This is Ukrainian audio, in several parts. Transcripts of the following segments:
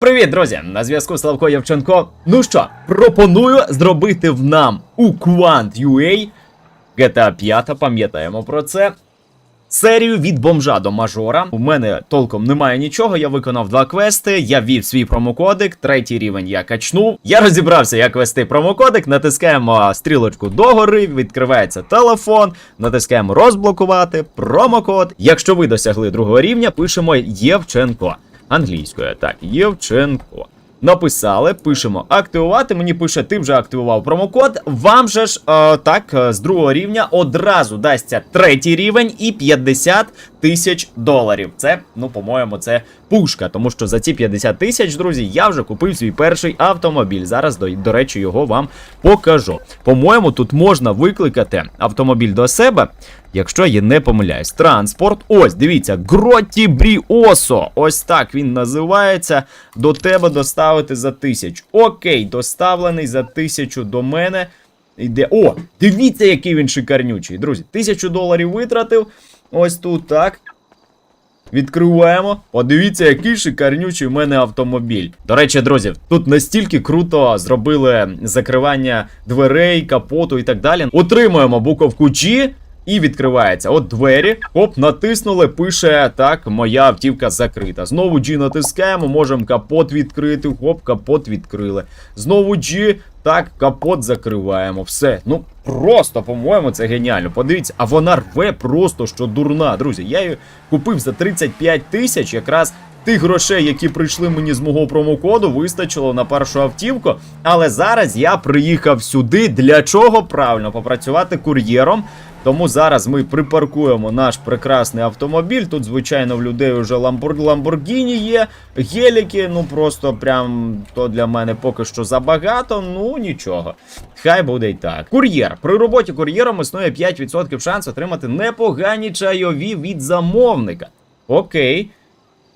Привіт, друзі! На зв'язку Славко Євченко. Ну що, пропоную зробити в нам у Quant.ua GTA 5, пам'ятаємо про це. Серію від бомжа до мажора. У мене толком немає нічого. Я виконав два квести. Я ввів свій промокодик, третій рівень я качнув. Я розібрався, як вести промокодик. Натискаємо стрілочку догори, відкривається телефон, натискаємо розблокувати, промокод. Якщо ви досягли другого рівня, пишемо Євченко. Англійською, так, Євченко. Написали, пишемо активувати. Мені пише, ти вже активував промокод. Вам же ж е, так е, з другого рівня одразу дасться третій рівень і 50 тисяч доларів. Це, ну, по-моєму, це пушка. Тому що за ці 50 тисяч, друзі, я вже купив свій перший автомобіль. Зараз, до, до речі, його вам покажу. По-моєму, тут можна викликати автомобіль до себе. Якщо я не помиляюсь, транспорт. Ось, дивіться, Гроті Бріосо. Ось так він називається. До тебе доставити за тисячу. Окей, доставлений за тисячу до мене. Йде. О, дивіться, який він шикарнючий. Друзі, тисячу доларів витратив. Ось тут так. Відкриваємо. Подивіться, який шикарнючий у мене автомобіль. До речі, друзі, тут настільки круто зробили закривання дверей, капоту і так далі. Отримуємо буковку G. І відкривається. От двері. Оп, натиснули, пише так, моя автівка закрита. Знову G натискаємо, можемо капот відкрити. Хоп, капот відкрили. Знову G, так, капот закриваємо. Все. Ну, просто, по-моєму, це геніально. Подивіться, а вона рве просто що дурна. Друзі, я її купив за 35 тисяч, якраз. Тих грошей, які прийшли мені з мого промокоду, вистачило на першу автівку. Але зараз я приїхав сюди. Для чого правильно попрацювати кур'єром. Тому зараз ми припаркуємо наш прекрасний автомобіль. Тут, звичайно, в людей вже ламбор... Є, геліки, ну просто прям то для мене поки що забагато. Ну нічого. Хай буде й так. Кур'єр. При роботі кур'єром існує 5% шанс отримати непогані чайові від замовника. Окей.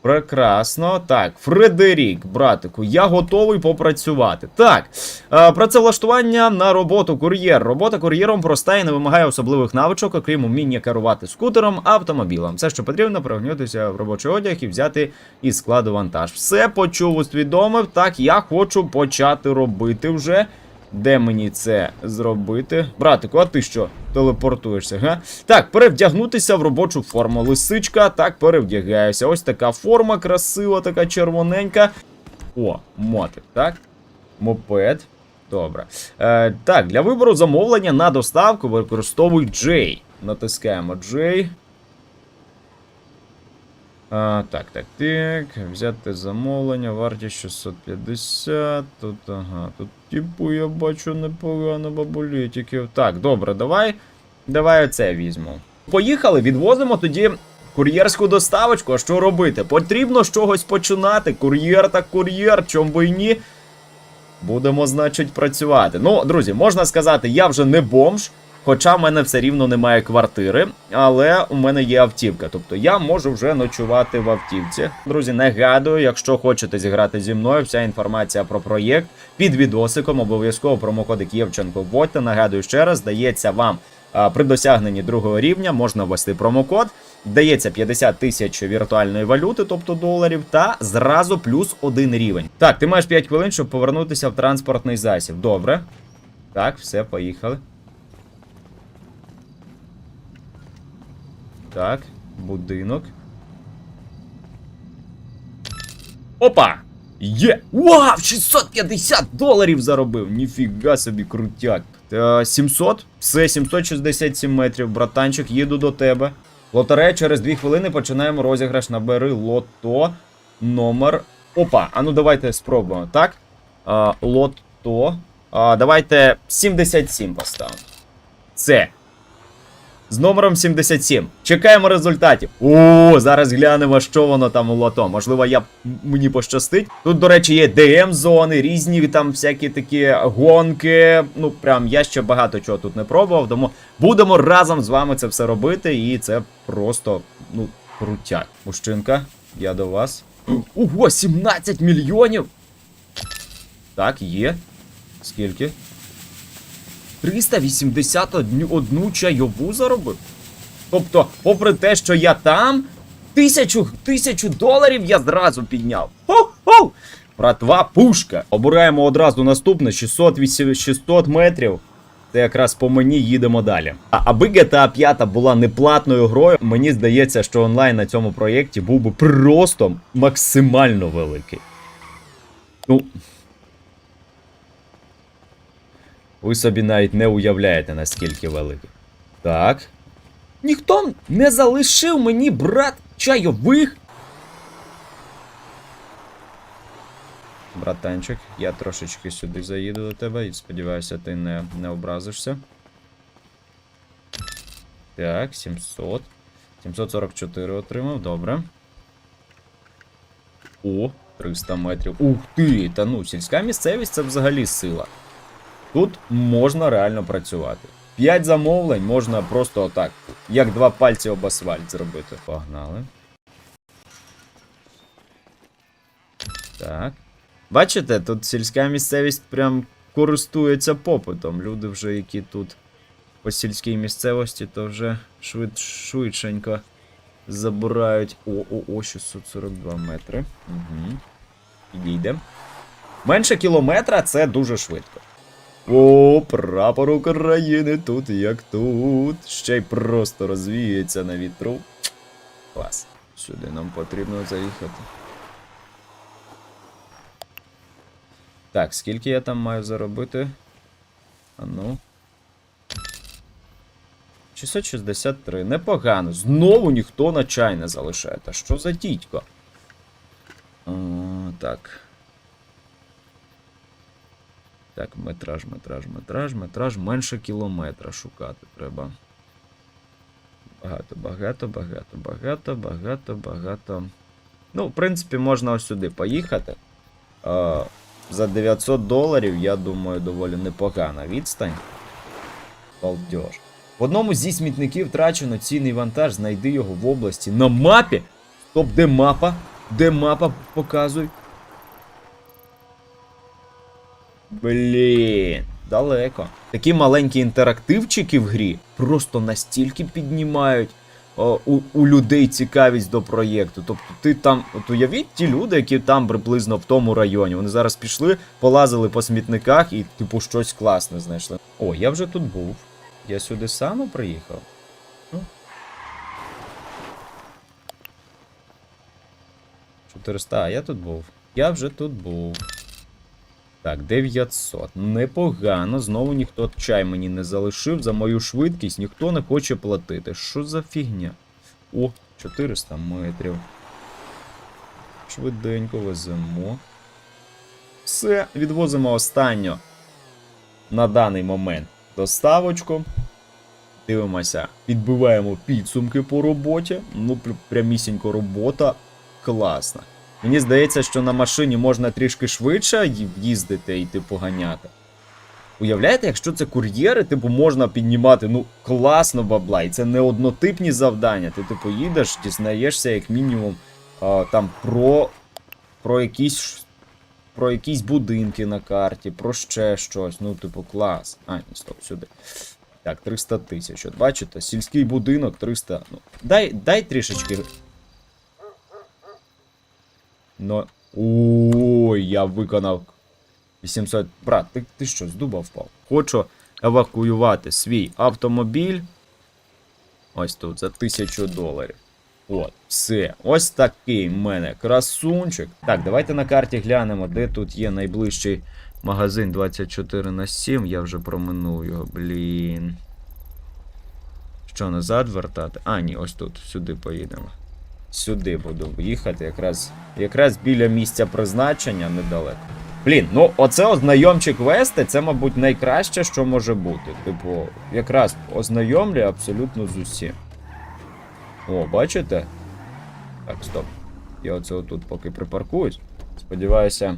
Прекрасно. Так, Фредерік, братику, я готовий попрацювати. Так, е, працевлаштування на роботу кур'єр. Робота кур'єром проста і не вимагає особливих навичок, окрім уміння керувати скутером, автомобілем. Все, що потрібно, пригнутися в робочий одяг і взяти із складу вантаж. Все почув, усвідомив. Так, я хочу почати робити вже. Де мені це зробити? Братику, а ти що? Телепортуєшся, га? Так, перевдягнутися в робочу форму. Лисичка, так, перевдягаюся. Ось така форма красива, така червоненька. О, мотик, так? Мопед. Добре. Е, так, для вибору замовлення на доставку використовуй J. Натискаємо J. А, так, так, так. Взяти замовлення, вартість 650. Тут, ага, тут, типу, я бачу непогано бабулітиків. Так, добре, давай. Давай оце візьму. Поїхали, відвозимо тоді кур'єрську доставочку. А що робити? Потрібно з чогось починати. Кур'єр та кур'єр, чом би й ні. Будемо, значить, працювати. Ну, друзі, можна сказати, я вже не бомж. Хоча в мене все рівно немає квартири, але у мене є автівка. Тобто я можу вже ночувати в автівці. Друзі, нагадую, якщо хочете зіграти зі мною, вся інформація про проєкт під відосиком обов'язково промокодик Євченко вводьте. Нагадую ще раз, дається вам при досягненні другого рівня, можна ввести промокод. Дається 50 тисяч віртуальної валюти, тобто доларів, та зразу плюс один рівень. Так, ти маєш 5 хвилин, щоб повернутися в транспортний засіб. Добре. Так, все, поїхали. Так, будинок. Опа! Є! Вау! 650 доларів заробив! Ніфіга собі крутяк. 700? Все, 767 метрів, братанчик, їду до тебе. Лотерея через 2 хвилини починаємо розіграш. Набери лото номер. Опа, а ну давайте спробуємо, так? А, лото. А, давайте 77 поставимо. Це з номером 77. Чекаємо результатів. О, зараз глянемо, що воно там у лото. Можливо, я мені пощастить. Тут, до речі, є ДМ-зони, різні там всякі такі гонки. Ну, прям я ще багато чого тут не пробував. Тому будемо разом з вами це все робити. І це просто, ну, крутяк. Мужчинка, я до вас. Ого, 17 мільйонів! Так, є. Скільки? 381 чайову заробив. Тобто, попри те, що я там, тисячу, тисячу доларів я зразу підняв. Хо-хо! Братва, пушка. Обираємо одразу наступне 600, 600 метрів. Це якраз по мені їдемо далі. А аби GTA 5 була неплатною грою, мені здається, що онлайн на цьому проєкті був би просто максимально великий. Ну. Ви собі навіть не уявляєте, наскільки великий. Так. Ніхто не залишив мені, брат, чайових. Братанчик, я трошечки сюди заїду до тебе і сподіваюся, ти не, не образишся. Так, 700. 744 отримав, добре. О, 300 метрів. Ух ти! Та ну, сільська місцевість це взагалі сила. Тут можна реально працювати. 5 замовлень можна просто отак, як два пальці об асфальт зробити. Погнали. Так. Бачите, тут сільська місцевість прям користується попитом. Люди вже, які тут по сільській місцевості, то вже швид, швидшенько забирають. О, о, о, 642 метри. Угу. Підійде. Менше кілометра це дуже швидко. О, прапор України тут як тут. Ще й просто розвіється на вітру. Клас. Сюди нам потрібно заїхати. Так, скільки я там маю заробити? А ну. 663. Непогано. Знову ніхто на чай не залишає. Та що за дідько? Так. Так, метраж, метраж, метраж, метраж. Менше кілометра шукати треба. Багато, багато, багато, багато, багато, багато. Ну, в принципі, можна ось сюди поїхати. Е, за 900 доларів, я думаю, доволі непогана відстань. Балдеж. В одному зі смітників втрачено цінний вантаж, знайди його в області на мапі. Стоп, де мапа? Де мапа? Показуй. Блін, далеко. Такі маленькі інтерактивчики в грі просто настільки піднімають у, у людей цікавість до проєкту. Тобто ти там, от уявіть ті люди, які там приблизно в тому районі. Вони зараз пішли, полазили по смітниках і, типу, щось класне знайшли. О, я вже тут був. Я сюди сам приїхав. Ну. 400, а я тут був. Я вже тут був. Так, 900. Непогано. Знову ніхто чай мені не залишив. За мою швидкість ніхто не хоче платити. Що за фігня? О, 400 метрів. Швиденько веземо. Все, відвозимо останню на даний момент доставочку. Дивимося, підбиваємо підсумки по роботі. Ну, прямісінько робота класна. Мені здається, що на машині можна трішки швидше їздити і типу ганяти. Уявляєте, якщо це кур'єри, типу можна піднімати ну класно бабла, і це не однотипні завдання. Ти типу їдеш, дізнаєшся як мінімум а, там про, про якісь про якісь будинки на карті, про ще щось. Ну, типу, клас. А, ні, стоп, сюди. Так, 300 тисяч. От бачите, сільський будинок 300. Ну, дай, дай трішечки. Но. Ой, я виконав 800. Брат, ти, ти що, з дуба впав? Хочу евакуювати свій автомобіль. Ось тут за 1000 доларів. От, все. Ось такий в мене красунчик. Так, давайте на карті глянемо, де тут є найближчий магазин 24 на 7. Я вже проминув його, блін. Що, назад вертати? А, ні, ось тут, сюди поїдемо. Сюди буду їхати, якраз, якраз біля місця призначення недалеко. Блін, ну оце ознайомчі квести, це, мабуть, найкраще, що може бути. Типу, якраз ознайомлює абсолютно з усім. О, бачите? Так, стоп. Я оце отут поки припаркуюсь. Сподіваюся,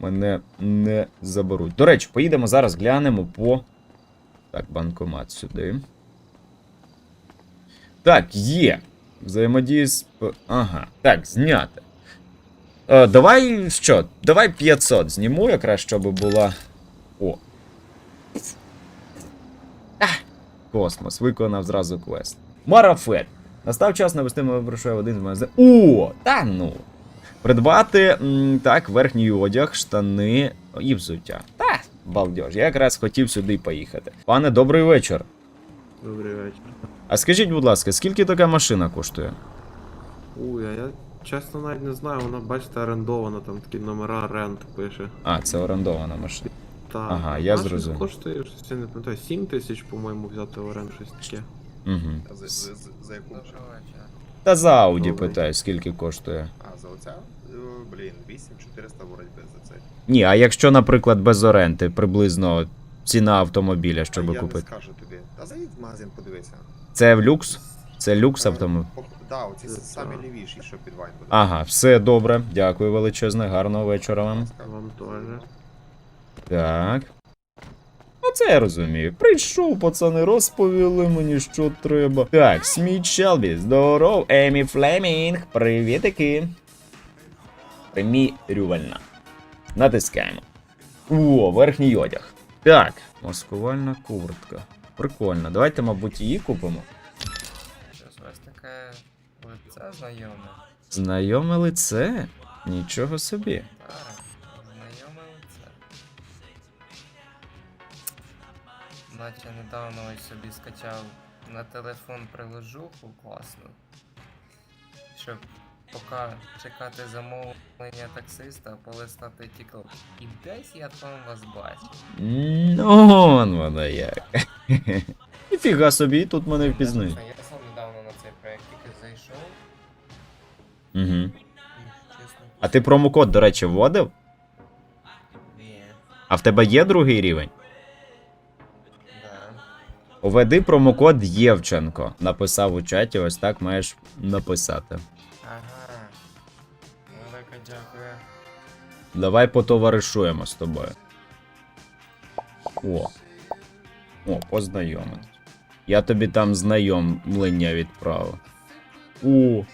мене не заберуть. До речі, поїдемо зараз, глянемо по. Так, банкомат сюди. Так, є. Взаємодії з. Ага. Так, зняти. Е, давай що? Давай 500 зніму, якраз щоб була. О. Космос. Виконав зразу квест. Марафет. Настав час навести мене грошей в один з магазин. О! Та ну. Придбати м, так, верхній одяг, штани і взуття. Та, балдеж, я якраз хотів сюди поїхати. Пане, добрий вечір. Добрий вечір. А скажіть, будь ласка, скільки така машина коштує? Ой, а я чесно навіть не знаю, вона, бачите, орендована, там такі номера рент пише. А, це орендована машина. Та, Ага, я вона зрозумів. коштує, щось я не пам'ятаю, 7 тисяч, по-моєму, взяти в оренду, щось таке. Угу. А за, за, за, за яку? Та за Ауді Добрий. питаю, скільки коштує. А, за оця? Е, Блін, 8400 боротьби за це. Ні, а якщо, наприклад, без оренди, приблизно ціна автомобіля, щоб А я купити. не скажу тобі. Та заїдь в магазин, подивися. Це в люкс? Це люкс автомобіль. Да, оці Це самі лівіші, що під вайн буде. Ага, все добре. Дякую величезне, гарного вечора вам. Вам теж. Так. Оце я розумію. Прийшов, пацани, розповіли мені, що треба. Так, Сміт Шелбі, здоров, Емі Флемінг, привітики. Примірювальна. Натискаємо. О, верхній одяг. Так, маскувальна куртка. Прикольно. Давайте, мабуть, її купимо. Щось у вас таке лице знайоме. Знайоме лице? Нічого собі. Так, знайоме лице. Наче недавно ось собі скачав на телефон приложуху класну. Щоб поки чекати замовлення таксиста, полистати тікток. І десь я там вас бачив. Ну, вон воно як. Ніфіга собі, тут мене впізнають. Я сам недавно на цей проект тільки зайшов. Угу. Чесно. А ти промокод, до речі, вводив? Ні. А в тебе є другий рівень? Да. Введи промокод Євченко. Написав у чаті, ось так маєш написати. Дякую. Давай потоваришуємо з тобою. О. О, познайомитись. Я тобі там знайомлення відправив. О.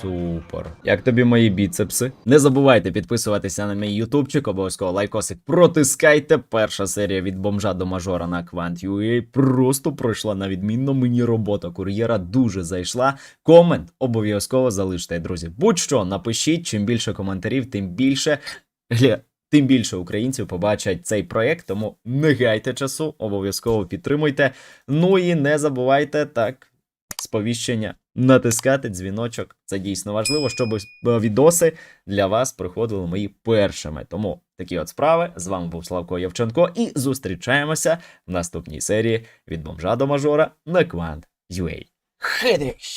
Супер. Як тобі мої біцепси? Не забувайте підписуватися на мій ютубчик, обов'язково лайкосик протискайте. Перша серія від бомжа до мажора на Quant.ua просто пройшла на відмінно. Мені робота кур'єра дуже зайшла. Комент обов'язково залиште, друзі. Будь-що напишіть, чим більше коментарів, тим більше. Тим більше українців побачать цей проєкт, тому не гайте часу, обов'язково підтримуйте. Ну і не забувайте так сповіщення натискати дзвіночок. Це дійсно важливо, щоб е, відоси для вас приходили мої першими. Тому такі от справи. З вами був Славко Євченко, і зустрічаємося в наступній серії від бомжа до мажора на Quant.ua. Хидріш!